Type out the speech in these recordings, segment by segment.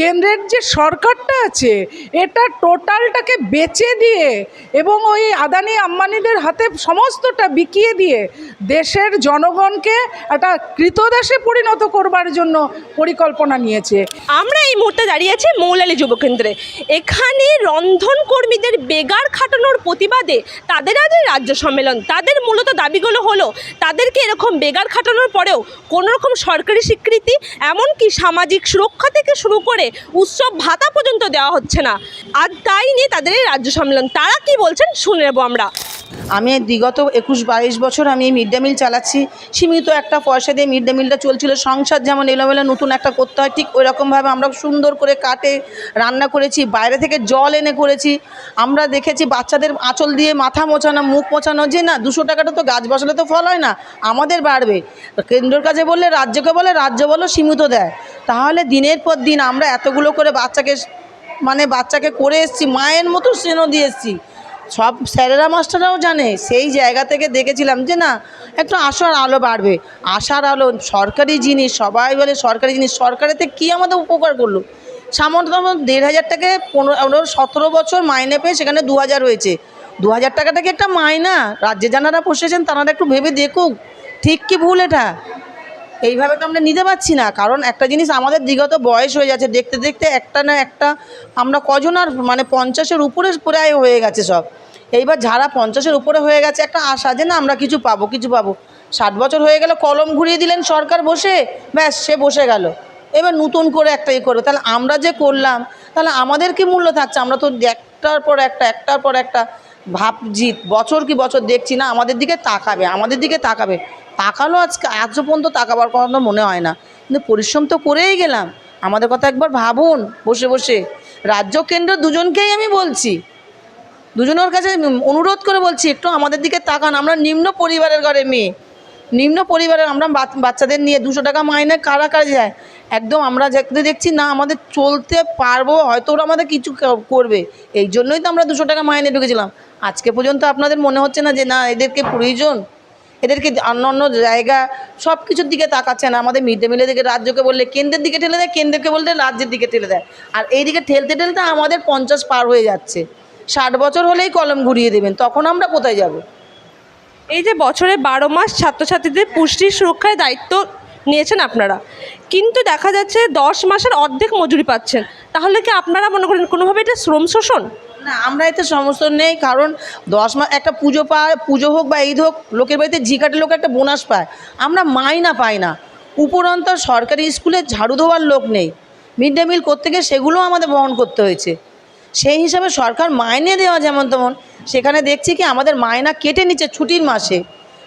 কেন্দ্রের যে সরকারটা আছে, এটা টোটালটাকে বেচে দিয়ে এবং ওই আদানি আম্বানিদের হাতে সমস্তটা বিকিয়ে দিয়ে দেশের জনগণকে একটা কৃতদাসে পরিণত করবার জন্য পরিকল্পনা নিয়েছে। আমরা এই মুহূর্তে দাঁড়িয়ে আছি মৌলালী যুবকেন্দ্রে এখানে রন্ধন কর্মীদের বেগার খাটানোর প্রতিবাদে তাদের আজ রাজ্য সম্মেলন। তাদের মূলত দাবিগুলো হলো, তাদেরকে এরকম বেগার খাটানোর পরেও কোনো রকম সরকারি স্বীকৃতি, এমনকি সামাজিক সুরক্ষা থেকে শুরু করে উৎসব ভাতা পর্যন্ত দেওয়া হচ্ছে না। আর তাই নিয়ে তাদের রাজ্য সম্মেলন। তারা কি বলছেন শুনে নেব আমরা। আমি বিগত একুশ বাইশ বছর আমি মিড ডে মিল চালাচ্ছি। সীমিত একটা পয়সা দিয়ে মিড ডে মিলটা চলছিল। সংসার যেমন এলোমেলো নতুন একটা করতে হয়, ঠিক ওই রকমভাবে আমরা সুন্দর করে কাটে, রান্না করেছি, বাইরে থেকে জল এনে করেছি। আমরা দেখেছি বাচ্চাদের আঁচল দিয়ে মাথা মোছানো, মুখ মোছানো, যে না, দুশো টাকাটা তো গাছ বসালে তো ফল হয় না, আমাদের বাড়বে। কেন্দ্রের কাছে বললে, রাজ্যকে বলে, রাজ্য বলো, সীমিত দেয়। তাহলে দিনের পর দিন আমরা এতগুলো করে বাচ্চাকে মানে বাচ্চাকে করে এসছি, মায়ের মতো স্নেহ দিয়ে এসছি। সব স্যারেরা, মাস্টাররাও জানে। সেই জায়গা থেকে দেখেছিলাম যে না, একটু আশার আলো বাড়বে। আশার আলো, সরকারি জিনিস, সবাই বলে সরকারি জিনিস, সরকারেতে কি আমাদের উপকার করল? সামান্যতম দেড় হাজার টাকায় পনেরো সতেরো বছর মাইনে পেয়ে সেখানে দু হাজার হয়েছে। দু হাজার টাকাটা কি একটা মাইনা? রাজ্যে যারা বসেছেন তারা একটু ভেবে দেখুক। ঠিক কি ভুল এটা? এইভাবে তো আমরা নিতে পারছি না, কারণ একটা জিনিস আমাদের দিগত বয়স হয়ে যাচ্ছে, দেখতে দেখতে একটা না একটা আমরা কজন আর মানে পঞ্চাশের উপরে প্রায় হয়ে গেছে সব। এইবার যারা পঞ্চাশের উপরে হয়ে গেছে, একটা আশা যে না আমরা কিছু পাবো কিছু পাবো। ষাট বছর হয়ে গেল, কলম ঘুরিয়ে দিলেন সরকার বসে, ব্যাস, সে বসে গেল। এবার নতুন করে একটা ইয়ে করবে, তাহলে আমরা যে করলাম, তাহলে আমাদের কি মূল্য থাকছে? আমরা তো একটার পর একটা, একটার পর একটা ভাবছি বছর কি বছর দেখছি না, আমাদের দিকে তাকাবে, আমাদের দিকে তাকাবে। তাকালো আজকে, আজ পর্যন্ত তাকাবার কথা মনে হয় না। কিন্তু পরিশ্রম তো করেই গেলাম। আমাদের কথা একবার ভাবুন, বসে বসে। রাজ্য কেন্দ্র দুজনকেই আমি বলছি। দুজনের কাছে অনুরোধ করে বলছি, একটু আমাদের দিকে তাকান। আমরা নিম্ন পরিবারের ঘরে মেয়ে। নিম্ন পরিবারের, আমরা বাচ্চাদের নিয়ে দুশো টাকা মাইনে কারা কারা যায়? একদম আমরা দেখতে দেখছি, না, আমাদের চলতে পারব, হয়তো ওরা আমাদের কিছু করবে। এই জন্যই তো আমরা দুশো টাকা মাইনে ঢুকেছিলাম। আজকে পর্যন্ত আপনাদের মনে হচ্ছে না যে না, এদেরকে প্রয়োজন? এদেরকে অন্য অন্য জায়গা সব কিছুর দিকে তাকাচ্ছে না। আমাদের মিড ডে মিলের দিকে রাজ্যকে বললে কেন্দ্রের দিকে ঠেলে দেয়, কেন্দ্রকে বললে রাজ্যের দিকে ঠেলে দেয়। আর এইদিকে ঠেলতে ঠেলতে আমাদের পঞ্চাশ পার হয়ে যাচ্ছে। ষাট বছর হলেই কলম ঘুরিয়ে দেবেন, তখন আমরা কোথায় যাব? এই যে বছরে বারো মাস ছাত্রছাত্রীদের পুষ্টির সুরক্ষায় দায়িত্ব নিয়েছেন আপনারা, কিন্তু দেখা যাচ্ছে দশ মাসের অর্ধেক মজুরি পাচ্ছেন। তাহলে কি আপনারা মনে করেন কোনোভাবে এটা শ্রম শোষণ? না আমরা এতে সমস্ত নেই, কারণ দশ মাস একটা পুজো পায়, পুজো হোক বা ঈদ হোক, লোকের বাড়িতে ঝিকাটে লোক একটা বোনাস পায়। আমরা মাইনা পাই না। উপরন্ত সরকারি স্কুলে ঝাড়ু দেওয়ার লোক নেই। মিড ডে মিল করতে গিয়ে সেগুলোও আমাদের বহন করতে হয়েছে। সেই হিসাবে সরকার মাইনে দেওয়া যেমন তেমন, সেখানে দেখছি কি আমাদের মায়না কেটে নিচ্ছে ছুটির মাসে।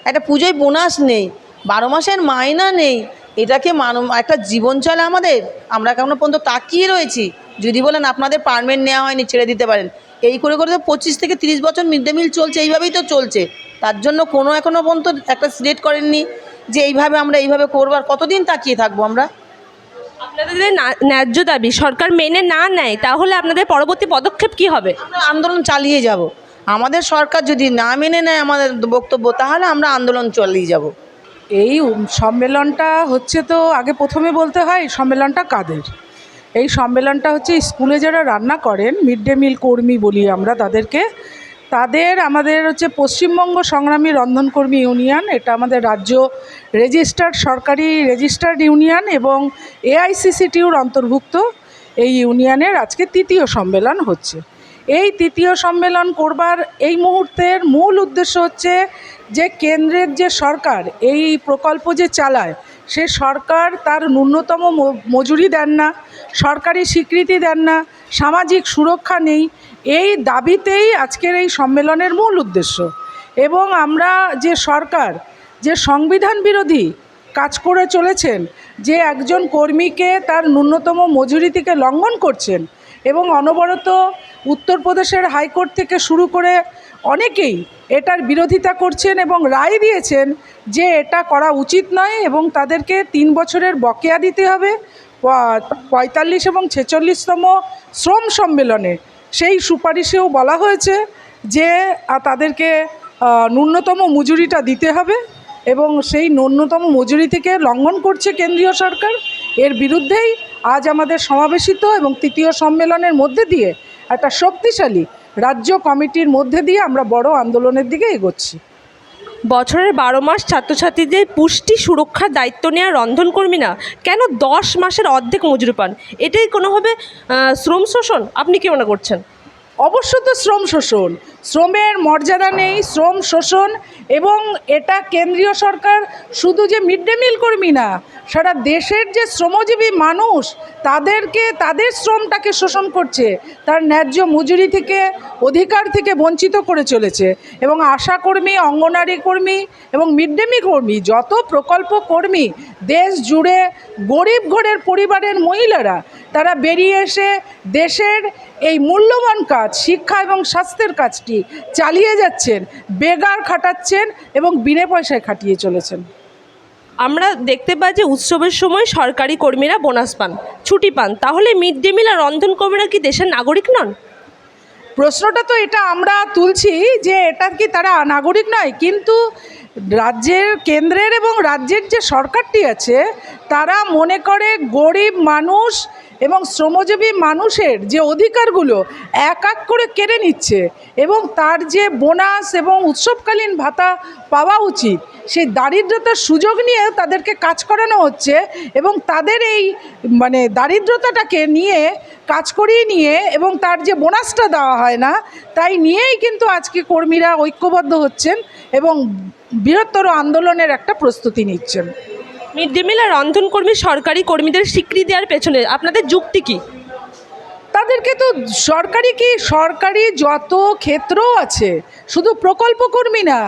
একটা পুজোয় বোনাস নেই, বারো মাসের মাইনা নেই। এটাকে মানব একটা জীবন চলে আমাদের। আমরা কেমন পর্যন্ত তাকিয়ে রয়েছি? যদি বলেন আপনাদের পারমেন্ট নেওয়া হয়নি ছেড়ে দিতে পারেন। এই করে করে তো পঁচিশ থেকে তিরিশ বছর মিড ডে মিল চলছে এইভাবেই তো চলছে। তার জন্য কোনো এখনও পর্যন্ত একটা সিলেক্ট করেননি যে এইভাবে আমরা এইভাবে করব। আর কতদিন তাকিয়ে থাকব আমরা? আপনাদের যদি ন্যায্য দাবি সরকার মেনে না নেয় তাহলে আপনাদের পরবর্তী পদক্ষেপ কি হবে? আমরা আন্দোলন চালিয়ে যাব। আমাদের সরকার যদি না মেনে নেয় আমাদের বক্তব্য তাহলে আমরা আন্দোলন চালিয়ে যাব। এই সম্মেলনটা হচ্ছে তো আগে প্রথমে বলতে হয় সম্মেলনটা কাদের? এই সম্মেলনটা হচ্ছে স্কুলে যারা রান্না করেন মিড ডে মিল কর্মী বলি আমরা তাদেরকে, তাদের আমাদের হচ্ছে পশ্চিমবঙ্গ সংগ্রামী রন্ধনকর্মী ইউনিয়ন, এটা আমাদের রাজ্য রেজিস্টার্ড, সরকারি রেজিস্টার্ড ইউনিয়ন এবং এআইসিসিটিউর অন্তর্ভুক্ত এই ইউনিয়নের আজকে তৃতীয় সম্মেলন হচ্ছে। এই তৃতীয় সম্মেলন করবার এই মুহূর্তের মূল উদ্দেশ্য হচ্ছে যে কেন্দ্রের যে সরকার, এই প্রকল্প যে চালায় সে সরকার তার ন্যূনতম মজুরি দেন না, সরকারি স্বীকৃতি দেন না, সামাজিক সুরক্ষা নেই, এই দাবিতেই আজকের এই সম্মেলনের মূল উদ্দেশ্য। এবং আমরা যে সরকার, যে সংবিধান বিরোধী কাজ করে চলেছেন, যে একজন কর্মীকে তার ন্যূনতম মজুরি থেকে লঙ্ঘন করছেন এবং অনবরত উত্তরপ্রদেশের হাইকোর্ট থেকে শুরু করে অনেকেই এটার বিরোধিতা করছেন এবং রায় দিয়েছেন যে এটা করা উচিত নয় এবং তাদেরকে তিন বছরের বকেয়া দিতে হবে। পঁয়তাল্লিশ এবং ছেচল্লিশতম শ্রম সম্মেলনে সেই সুপারিশেও বলা হয়েছে যে তাদেরকে ন্যূনতম মজুরিটা দিতে হবে এবং সেই ন্যূনতম মজুরি থেকে লঙ্ঘন করছে কেন্দ্রীয় সরকার। এর বিরুদ্ধেই আজ আমাদের সমাবেশিত এবং তৃতীয় সম্মেলনের মধ্যে দিয়ে একটা শক্তিশালী রাজ্য কমিটির মধ্যে দিয়ে আমরা বড় আন্দোলনের দিকে এগোচ্ছি। বছরের বারো মাস ছাত্রছাত্রীদের পুষ্টি সুরক্ষার দায়িত্ব নেওয়া রন্ধনকর্মীরা কেন দশ মাসের অর্ধেক মজুরি পান? এটাই কোনোভাবে শ্রম শোষণ? আপনি কি মনে করছেন? অবশ্য তো শ্রম শোষণ। শ্রমের মর্যাদা নেই, শ্রম শোষণ এবং এটা কেন্দ্রীয় সরকার শুধু যে মিড ডে মিল কর্মী না, সারা দেশের যে শ্রমজীবী মানুষ, তাদেরকে, তাদের শ্রমটাকে শোষণ করছে, তার ন্যায্য মজুরি থেকে, অধিকার থেকে বঞ্চিত করে চলেছে। এবং আশা কর্মী, অঙ্গনারী কর্মী এবং মিড ডে মিল কর্মী, যত প্রকল্প কর্মী, দেশ জুড়ে গরিব ঘরের পরিবারের মহিলারা, তারা বেরিয়ে এসে দেশের এই মূল্যবান কাজ, শিক্ষা এবং স্বাস্থ্যের কাজটি চালিয়ে যাচ্ছেন বেগার খাটাচ্ছেন এবং বিনে পয়সায় খাটিয়ে চলেছেন। আমরা দেখতে পাই যে উৎসবের সময় সরকারি কর্মীরা বোনাস পান ছুটি পান। তাহলে মিড ডে মিল আর রন্ধন কর্মীরা কি দেশের নাগরিক নন? প্রশ্নটা তো এটা আমরা তুলছি যে এটা কি তারা নাগরিক নয় কিন্তু রাজ্যের কেন্দ্রের এবং রাজ্যের যে সরকারটি আছে তারা মনে করে গরিব মানুষ এবং শ্রমজীবী মানুষের যে অধিকারগুলো এক এক করে কেড়ে নিচ্ছে এবং তার যে বোনাস এবং উৎসবকালীন ভাতা পাওয়া উচিত, সেই দারিদ্রতার সুযোগ নিয়ে তাদেরকে কাজ করানো হচ্ছে এবং তাদের এই মানে দারিদ্রতাটাকে নিয়ে কাজ করিয়ে নিয়ে এবং তার যে বোনাসটা দেওয়া হয় না, তাই নিয়েই কিন্তু আজকে কর্মীরা ঐক্যবদ্ধ হচ্ছেন এবং বৃহত্তর আন্দোলনের একটা প্রস্তুতি নিচ্ছেন। মিড ডে মিল আর রন্ধনকর্মী সরকারি কর্মীদের স্বীকৃতি দেওয়ার পেছনে আপনাদের যুক্তি কী? তাদেরকে তো সরকারি কি সরকারি যত ক্ষেত্র আছে, শুধু প্রকল্প কর্মী না,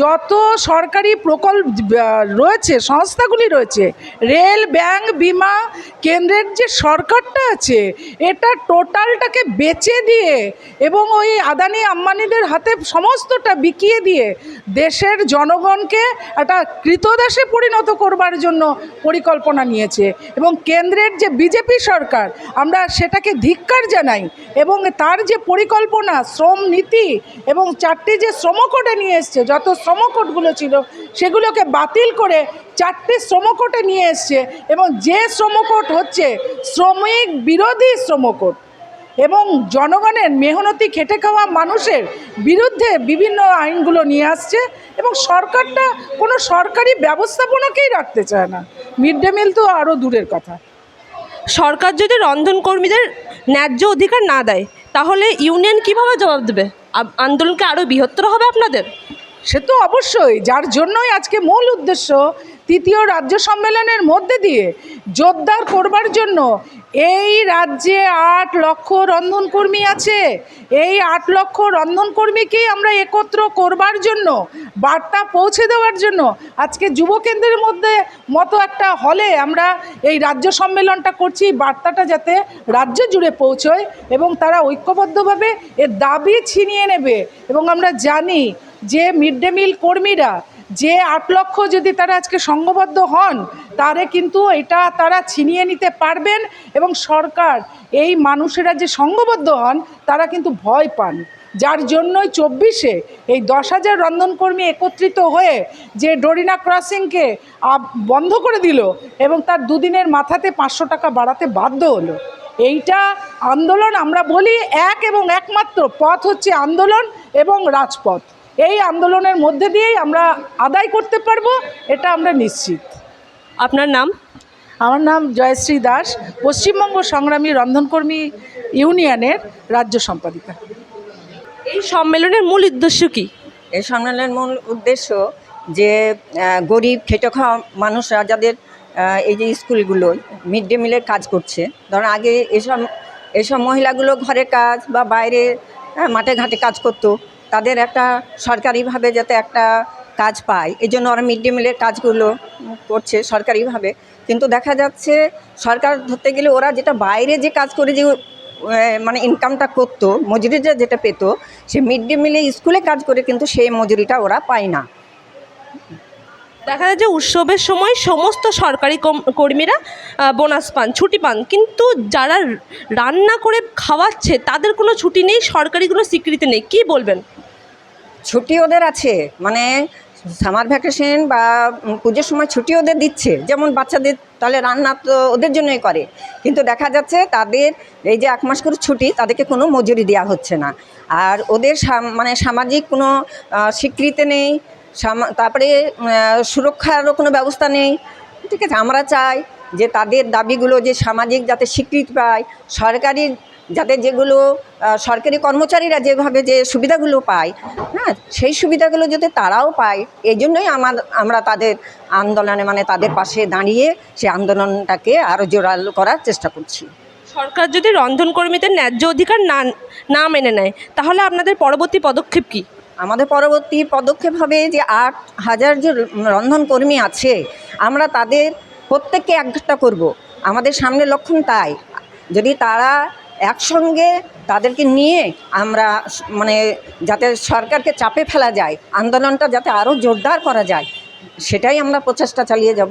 যত সরকারি প্রকল্প রয়েছে, সংস্থাগুলি রয়েছে, রেল, ব্যাংক, বিমা কেন্দ্রের যে সরকারটা আছে, এটা টোটালটাকে বেচে দিয়ে এবং ওই আদানি আম্বানিদের হাতে সমস্তটা বিকিয়ে দিয়ে দেশের জনগণকে একটা কৃতদাসে পরিণত করবার জন্য পরিকল্পনা নিয়েছে। এবং কেন্দ্রের যে বিজেপি সরকার, আমরা সেটাকে ধিক্কার জানাই এবং তার যে পরিকল্পনা, শ্রম নীতি এবং চারটি যে শ্রমকোটে নিয়ে এসছে, যত শ্রমকোটগুলো ছিল, সেগুলোকে বাতিল করে চারটি শ্রমকোটে নিয়ে এসছে এবং যে শ্রমকোট হচ্ছে শ্রমিক বিরোধী শ্রমকোট এবং জনগণের মেহনতি, খেটে খাওয়া মানুষের বিরুদ্ধে বিভিন্ন আইনগুলো নিয়ে আসছে এবং সরকারটা কোনো সরকারি ব্যবস্থাপনাকেই রাখতে চায় না। মিড ডে মিল তো আরও দূরের কথা। সরকার যদি রন্ধনকর্মীদের ন্যায্য অধিকার না দেয়, তাহলে ইউনিয়ন কীভাবে জবাব দেবে? আন্দোলনকে আরও বৃহত্তর হবে আপনাদের? সে তো অবশ্যই, যার জন্যই আজকে মূল উদ্দেশ্য তৃতীয় রাজ্য সম্মেলনের মধ্যে দিয়ে জোরদার করবার জন্য এই রাজ্যে আট লক্ষ রন্ধনকর্মী আছে। এই আট লক্ষ রন্ধনকর্মীকেই আমরা একত্র করবার জন্য, বার্তা পৌঁছে দেওয়ার জন্য আজকে যুব কেন্দ্রের মধ্যে মতো একটা হলে আমরা এই রাজ্য সম্মেলনটা করছি। বার্তাটা যাতে রাজ্য জুড়ে পৌঁছয় এবং তারা ঐক্যবদ্ধভাবে এর দাবি ছিনিয়ে নেবে। এবং আমরা জানি যে মিড ডে মিল কর্মীরা যে আট লক্ষ যদি তারা আজকে সংঘবদ্ধ হন, তারে কিন্তু এটা তারা ছিনিয়ে নিতে পারবেন এবং সরকার, এই মানুষেরা যে সংঘবদ্ধ হন, তারা কিন্তু ভয় পান। যার জন্যই চব্বিশে এই দশ হাজার রন্ধনকর্মী একত্রিত হয়ে যে ডোরিনা ক্রসিংকে বন্ধ করে দিল এবং তার দুদিনের মাথাতে পাঁচশো টাকা বাড়াতে বাধ্য হলো। এইটা আন্দোলন আমরা বলি এক এবং একমাত্র পথ হচ্ছে আন্দোলন এবং রাজপথ। এই আন্দোলনের মধ্যে দিয়েই আমরা আদায় করতে পারব এটা আমরা নিশ্চিত। আপনার নাম? আমার নাম জয়শ্রী দাস পশ্চিমবঙ্গ সংগ্রামী রন্ধনকর্মী ইউনিয়নের রাজ্য সম্পাদিকা। এই সম্মেলনের মূল উদ্দেশ্য কী? এই সম্মেলনের মূল উদ্দেশ্য যে গরিব খেটে খাওয়া মানুষরা যাদের এই যে স্কুলগুলো মিড ডে মিলের কাজ করছে ধরুন আগে এসব এসব মহিলাগুলো ঘরে কাজ বা বাইরে হ্যাঁ, মাঠে ঘাটে কাজ করতো তাদের একটা সরকারিভাবে যাতে একটা কাজ পায়। এই জন্য ওরা মিড ডে মিলের কাজগুলো করছে সরকারিভাবে। কিন্তু দেখা যাচ্ছে সরকার ধরতে গেলে ওরা যেটা বাইরে যে কাজ করে যে মানে ইনকামটা করতো, মজুরিটা যেটা পেতো, সে মিড ডে মিলে স্কুলে কাজ করে কিন্তু সেই মজুরিটা ওরা পায় না। দেখা যায় যে উৎসবের সময় সমস্ত সরকারি কর্মীরা বোনাস পান, ছুটি পান। কিন্তু যারা রান্না করে খাওয়াচ্ছে, তাদের কোনো ছুটি নেই, সরকারি কোনো স্বীকৃতি নেই। কি বলবেন? ছুটি ওদের আছে। মানে সামার ভ্যাকেশন বা পুজোর সময় ছুটি ওদের দিচ্ছে। যেমন বাচ্চাদের তাহলে রান্না তো ওদের জন্যই করে। কিন্তু দেখা যাচ্ছে তাদের এই যে এক মাস করে ছুটি, তাদেরকে কোনো মজুরি দেওয়া হচ্ছে না। আর ওদের মানে সামাজিক কোনো স্বীকৃতি নেই। তারপরে সুরক্ষারও কোনো ব্যবস্থা নেই। ঠিক আছে, আমরা চাই যে তাদের দাবিগুলো যে সামাজিক যাতে স্বীকৃতি পায় সরকারি যাতে যেগুলো সরকারি কর্মচারীরা যেভাবে যে সুবিধাগুলো পায় হ্যাঁ সেই সুবিধাগুলো যাতে তারাও পায় এই জন্যই আমার আমরা তাদের আন্দোলনে মানে তাদের পাশে দাঁড়িয়ে সেই আন্দোলনটাকে আরও জোরালো করার চেষ্টা করছি। সরকার যদি রন্ধন কর্মীদের ন্যায্য অধিকার না না মেনে নেয় তাহলে আপনাদের পরবর্তী পদক্ষেপ কী? আমাদের পরবর্তী পদক্ষেপ হবে যে আট হাজার যে রন্ধনকর্মী আছে আমরা তাদের প্রত্যেককে একটা করব। আমাদের সামনে লক্ষণ তাই। যদি তারা একসঙ্গে তাদেরকে নিয়ে আমরা মানে যাতে সরকারকে চাপে ফেলা যায়, আন্দোলনটা যাতে আরও জোরদার করা যায়, সেটাই আমরা প্রচেষ্টা চালিয়ে যাব।